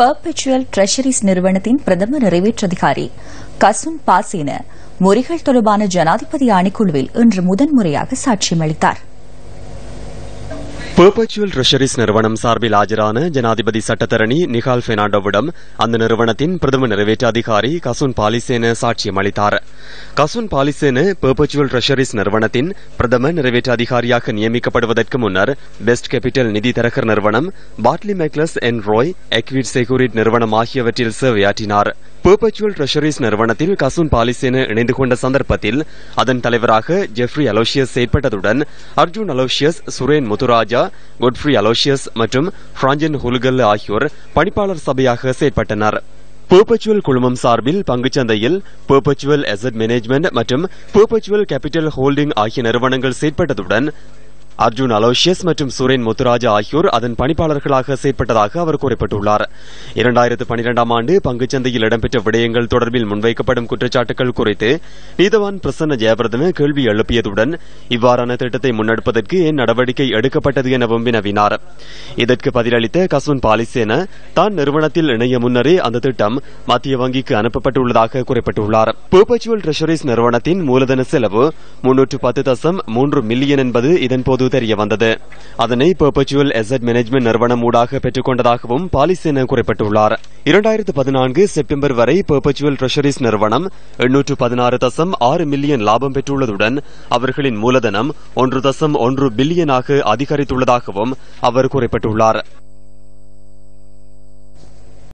பர்பெச்சுவல் treasuries நிறுவனத்தின் பிரதம நிறைவேற்றதிகாரி கசுன் பாசேன முறைகள் தொடர்பான ஜனாதிபதி ஆணைக்குழுவில் இன்று முதன்முறையாக சாட்சியமளித்தார். பெர்பச்சுவல் ட்ரெஷரிஸ் நிறுவனம் சார்பில் ஆஜரான ஜனாதிபதி சட்டத்தரணி நிகால் பெர்னாண்டோவிடம் அந்த நிறுவனத்தின் பிரதம நிறைவேற்ற அதிகாரி கசுன் பாலிசேன சாட்சியம் அளித்தார் கசுன் பாலிசேனு பெர்பச்சுவல் ட்ரெஷரிஸ் நிறுவனத்தின் பிரதம நிறைவேற்ற அதிகாரியாக நியமிக்கப்படுவதற்கு முன்னர் பெஸ்ட் கேபிட்டல் நிதி தரகர் நிறுவனம் பாட்லி மெக்லஸ் என் ரோய் எக்விட் செக்யூரிட் நிறுவனம் ஆகியவற்றில் சேவையாற்றினார். பெர்பச்சுவல் ட்ரெஷரிஸ் நிறுவனத்தில் கசுன் பாலிசேனு இணைந்து கொண்ட சந்தர்ப்பத்தில் அதன் தலைவராக ஜெஃப்ரி அலோசியஸ் செயற்பட்டதுடன் அர்ஜுன் அலோசியஸ் சுரேன் முத்துராஜா குட்ஃப்ரி அலோசியஸ் மற்றும் பிராஞ்சன் ஹுல்கல் ஆகியோர் பணிப்பாளர் சபையாக செயற்பட்டனர். பெர்பச்சுவல் குழுமம் சார்பில் பங்குச்சந்தையில் பெர்பச்சுவல் அசட் மேனேஜ்மெண்ட் மற்றும் பெர்பச்சுவல் கேபிட்டல் ஹோல்டிங் ஆகிய நிறுவனங்கள் செயற்பட்டதுடன் அர்ஜுன் அலோசியஸ் மற்றும் சுரேன் முத்துராஜா ஆகியோர் அதன் பணிப்பாளர்களாக செயற்பட்டதாக அவர் குறிப்பிட்டுள்ளார். இரண்டாயிரத்து பனிரெண்டாம் ஆண்டு பங்குச்சந்தையில் இடம்பெற்ற விடயங்கள் தொடர்பில் முன்வைக்கப்படும் குற்றச்சாட்டுகள் குறித்து நீதவான் பிரசன்ன ஜெயவர்தன கேள்வி எழுப்பியதுடன் இவ்வாறான திட்டத்தை முன்னெடுப்பதற்கு ஏன் நடவடிக்கை எடுக்கப்பட்டது எனவும் வினவினார் இதற்கு பதிலளித்த கசுன் பாலிசேன தான் நிறுவனத்தில் இணைய முன்னரே அந்த திட்டம் மத்திய வங்கிக்கு அனுப்பப்பட்டுள்ளதாக குறிப்பிட்டுள்ளார். பெர்பச்சுவல் ட்ரெஷரிஸ் நிறுவனத்தின் மூலதன செலவு முன்னூற்று பத்து தசம் மூன்று மில்லியன் என்பது இதன்போது தெரிய வந்தது அதனை பெர்பச்சுவல் எசட் மேனேஜ்மெண்ட் நிறுவனம் ஊடாக பெற்றுக் கொண்டதாகவும் பாலிசேன குறிப்பிட்டுள்ளார். இரண்டாயிரத்து பதினான்கு செப்டம்பர் வரை பெர்பச்சுவல் ட்ரெஷரிஸ் நிறுவனம் எண்ணூற்று பதினாறு தசம் ஆறு மில்லியன் லாபம் பெற்றுள்ளதுடன் அவர்களின் மூலதனம் ஒன்று தசம் ஒன்று பில்லியனாக அதிகரித்துள்ளதாகவும் அவர் குறிப்பிட்டுள்ளார்.